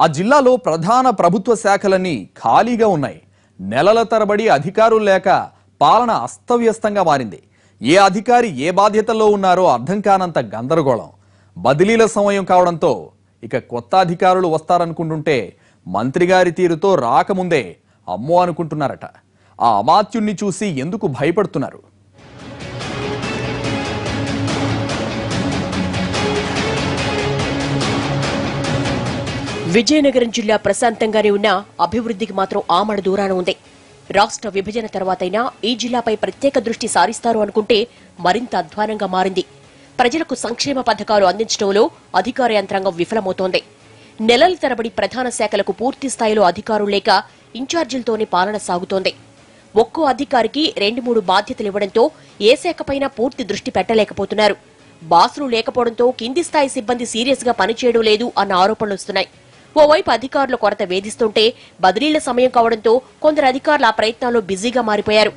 ఆ జిల్లాలో ప్రధాన ప్రభుత్వ శాఖలన్నీ ఖాళీగా ఉన్నాయి. నెలల తరబడి అధికారులు లేక పాలన అస్తవ్యస్తంగా మారింది. ఏ అధికారి ఏ బాధ్యతల్లో ఉన్నారో అర్థం కానంత గందరగోళం. బదిలీల సమయం కావడంతో ఇక కొత్త అధికారులు వస్తారనుకుంటుంటే మంత్రి గారి తీరుతో రాకముందే అమ్మో అనుకుంటున్నారట. ఆ అమాత్యుణ్ణి చూసి ఎందుకు భయపడుతున్నారు? విజయనగరం జిల్లా ప్రశాంతంగానే ఉన్న అభివృద్ధికి మాత్రం ఆమడ దూరాన ఉంది. రాష్ట్ర విభజన తర్వాతైనా ఈ జిల్లాపై ప్రత్యేక దృష్టి సారిస్తారు అనుకుంటే మరింత అధ్వానంగా మారింది. ప్రజలకు సంక్షేమ పథకాలు అందించడంలో అధికార యంత్రాంగం విఫలమవుతోంది. నెలల తరబడి ప్రధాన శాఖలకు పూర్తి స్థాయిలో అధికారులు లేక ఇన్ఛార్జీలతోనే పాలన సాగుతోంది. ఒక్కో అధికారికి రెండు మూడు బాధ్యతలు ఇవ్వడంతో ఏ శాఖపైనా పూర్తి దృష్టి పెట్టలేకపోతున్నారు. బాసులు లేకపోవడంతో కింది స్థాయి సిబ్బంది సీరియస్గా పనిచేయడం లేదు అన్న ఆరోపణలు వస్తున్నాయి. ఓవైపు అధికారుల కొరత వేధిస్తుంటే బదిలీల సమయం కావడంతో కొందరు అధికారులు ఆ ప్రయత్నాల్లో బిజీగా మారిపోయారు.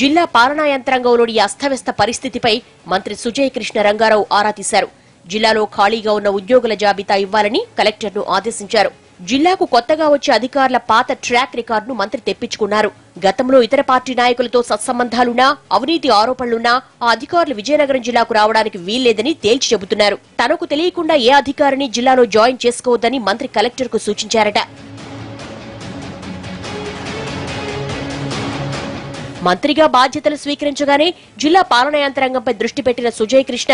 జిల్లా పాలనా యంత్రాంగంలోని అస్తవ్యస్త పరిస్థితిపై మంత్రి సుజయ్ కృష్ణ రంగారావు ఆరా తీశారు. జిల్లాలో ఖాళీగా ఉన్న ఉద్యోగుల జాబితా ఇవ్వాలని కలెక్టర్ను ఆదేశించారు. జిల్లాకు కొత్తగా వచ్చే అధికారుల పాత ట్రాక్ రికార్డును మంత్రి తెప్పించుకున్నారు. గతంలో ఇతర పార్టీ నాయకులతో సత్సంబంధాలున్నా అవినీతి ఆరోపణలున్నా ఆ అధికారులు విజయనగరం జిల్లాకు రావడానికి వీల్లేదని తేల్చి చెబుతున్నారు. తనకు తెలియకుండా ఏ అధికారిని జిల్లాలో జాయిన్ చేసుకోవద్దని మంత్రి కలెక్టర్కు సూచించారట. మంత్రిగా బాధ్యతలు స్వీకరించగానే జిల్లా పాలనా యంత్రాంగంపై దృష్టి పెట్టిన సుజయ్ కృష్ణ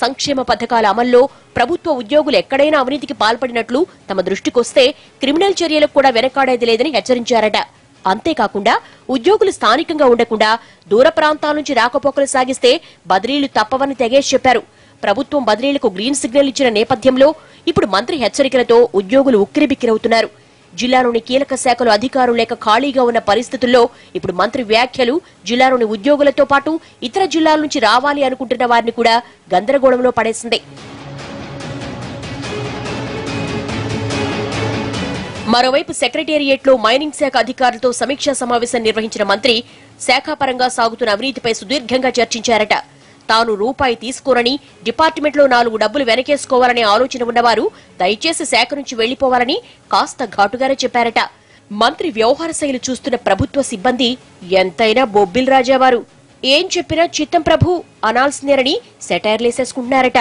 సంక్షేమ పథకాల అమల్లో ప్రభుత్వ ఉద్యోగులు ఎక్కడైనా అవినీతికి పాల్పడినట్లు తమ దృష్టికొస్తే క్రిమినల్ చర్యలకు కూడా వెనకాడేది లేదని హెచ్చరించారట. అంతేకాకుండా ఉద్యోగులు స్థానికంగా ఉండకుండా దూర ప్రాంతాల నుంచి రాకపోకలు సాగిస్తే బదిలీలు తప్పవని తెగేసి చెప్పారు. ప్రభుత్వం బదిలీలకు గ్రీన్ సిగ్నల్ ఇచ్చిన నేపథ్యంలో ఇప్పుడు మంత్రి హెచ్చరికలతో ఉద్యోగులు ఉక్కిరిబిక్కిరవుతున్నారు. జిల్లాలోని కీలక శాఖలు అధికారులు లేక ఖాళీగా ఉన్న పరిస్థితుల్లో ఇప్పుడు మంత్రి వ్యాఖ్యలు జిల్లాలోని ఉద్యోగులతో పాటు ఇతర జిల్లాల నుంచి రావాలి అనుకుంటున్న వారిని కూడా గందరగోళంలో పడేసింది. మరోవైపు సెక్రటేరియట్లో మైనింగ్ శాఖ అధికారులతో సమీక్షా సమావేశం నిర్వహించిన మంత్రి శాఖాపరంగా సాగుతున్న అవినీతిపై సుదీర్ఘంగా చర్చించారట. తాను రూపాయి తీసుకోనని డిపార్ట్మెంట్లో నాలుగు డబ్బులు వెనకేసుకోవాలనే ఆలోచన ఉన్నవారు దయచేసి శాఖ నుంచి వెళ్ళిపోవాలని కాస్త ఘాటుగానే చెప్పారట. మంత్రి వ్యవహార శైలి చూస్తున్న ప్రభుత్వ సిబ్బంది ఎంతైనా బొబ్బిల్ రాజావారు. ఏం చెప్పినా చిత్తం ప్రభు అనాల్సిందేనని సెటైర్లేసేసుకుంటున్నారట.